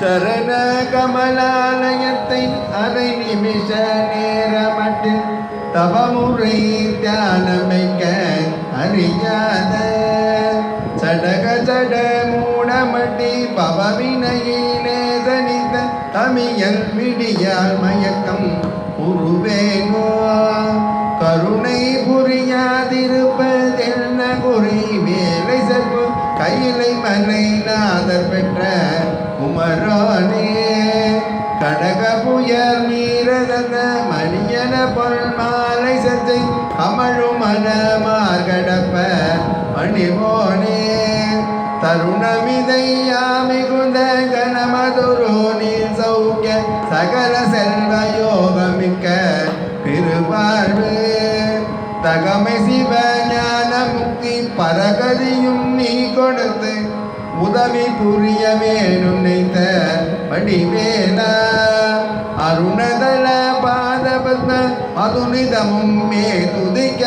சரண கமலாலயத்தை அரை நிமிஷ நேரமட்டில் தவமுறை தியானமைக்க அறியாத. சடக சட மூடமட்டி பவவினையிலே தனித்த தமியல் விடியால் மயக்கம் உருவேனோ. கருணை புரியாதிருப்பதென்ன குறி? வேலை செல்வம் கையிலை மலை நாதர் பெற்ற குமரானே கடக புயர் மீரதன மணியன பொல் மாலை சத்தை கமழும் மன மார்கடப்ப மணிமோனே. தருணமிதையா மிகுந்த கனமதுரோ நீ சௌக்கிய சகல செல்வ யோகமிக்க பெருவாழ்வு தகமை சிவ ஞான முக்தி பரகதியும் நீ கொடுத்து உதவி புரிய வேணும் நினைத்த வடிவேலா. அருணதல பாதபத்ம மதுனிதமும் மே துதிக்க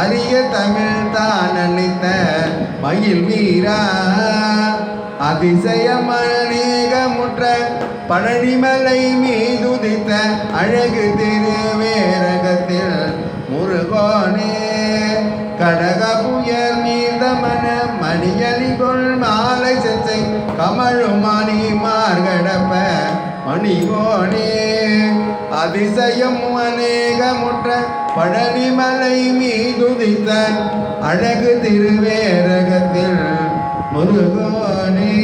அரிய தமிழ் தான் அளித்த மயில் வீரா. அதிசயம் அநேகமுற்ற பழனிமலை மீதுதித்த அழகு திருவேரகத்தில் முருகோனே. கடக புயல் நீ கந்தமன மணியலிகொள் மாலை செச்சை கமழுமணி மார்கடப்ப மணிகோணே அதிசயம் அநேகமுற்ற பழனிமலை மீதுதித்த அழகு திருவேரகத்தில் முருகோனே.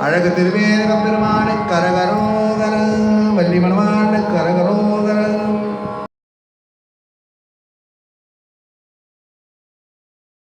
அழகு திருவேரகம் பெருமானை கரகரோகர வள்ளி மணமான கரகரோ